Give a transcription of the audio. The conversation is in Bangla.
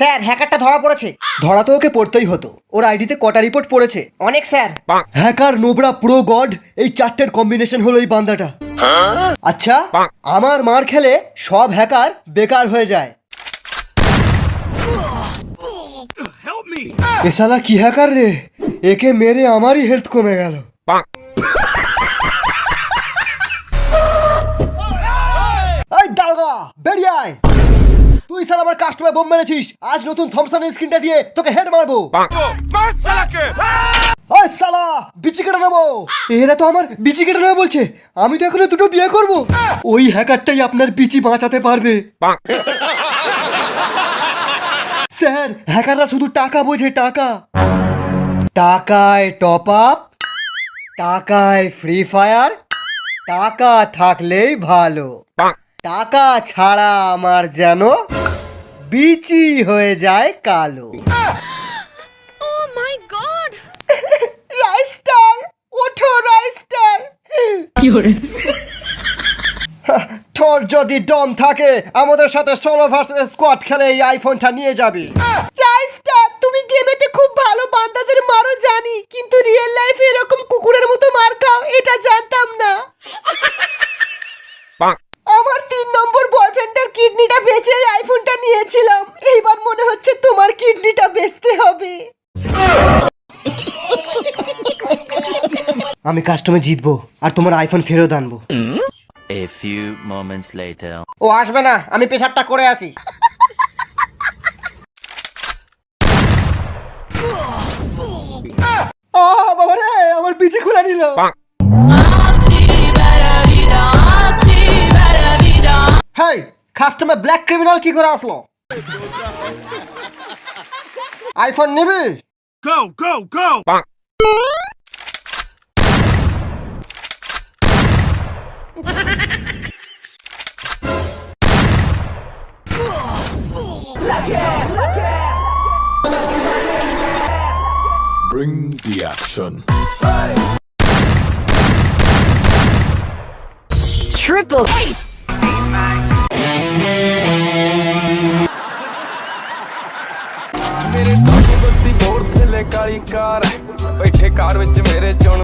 স্যার হ্যাকারটা ধরা পড়েছে। ধরা তো ওকে পড়তেই হতো। ওর আইডিতে কটা রিপোর্ট পড়েছে। অনেক স্যার। হ্যাকার নোবরা প্রো গড এই চারটের কম্বিনেশন হলো এই বান্দাটা। আচ্ছা আমার মার খেলে সব হ্যাকার বেকার হয়ে যায়। এ শালা কি হ্যাকার রে? একে মেরে আমারই হেলথ কমে গেল। শালা আমার কাস্টমার বোম মেরেছিস। আজ নতুন থমসনের স্ক্রিনটা দিয়ে তোকে হেড মারবো। ওই শালা বিচি কেটে নেব। এরা তো আমার বিচি কেটে নেবে বলছে। আমি তো এখনও দুটো বিয়ে করব। ওই হ্যাকারটাই আপনার বিচি বাঁচাতে পারবে। স্যার হ্যাকাররা শুধু টাকা বোঝে টাকা। টাকায় টপ আপ টাকায় ফ্রি ফায়ার টাকা থাকলেই ভালো। টাকা ছাড়া আমার যেন বিচি হয়ে যায় কালো। Oh my god! রাইস্টার ওঠো রাইস্টার তোর যদি দম থাকে আমাদের সাথে সোলো ভার্সেস স্কোয়াড খেলে এই আইফোনটা নিয়ে যাবি। রাইস্টার তুমি গেমেতে খুব ভালো বান্দাদের মারো জানি কিন্তু রিয়েল লাইফে এরকম কুকুরের মতো মার খাও এটা জানতাম না আমি কাস্টমে জিতবো আর তোমার আইফোন ফেরত আনব। A few moments later. ও আসবে না আমি পেশাবটা করে আসি। বাবা রে আমার পিছে খুলে নিল। হেই কাস্টমে ব্ল্যাক ক্রিমিনাল কি করে আসলো? আইফোন নিবি? Go, go, go! Bring the action. Triple ace! ਮੇਰੇ ਦਾਦੀ ਬੱਤੀ ਮੋੜ ਥੱਲੇ ਕਾਲੀ ਕਾਰ ਬੈਠੇ ਕਾਰ ਵਿੱਚ ਮੇਰੇ ਚੁਣ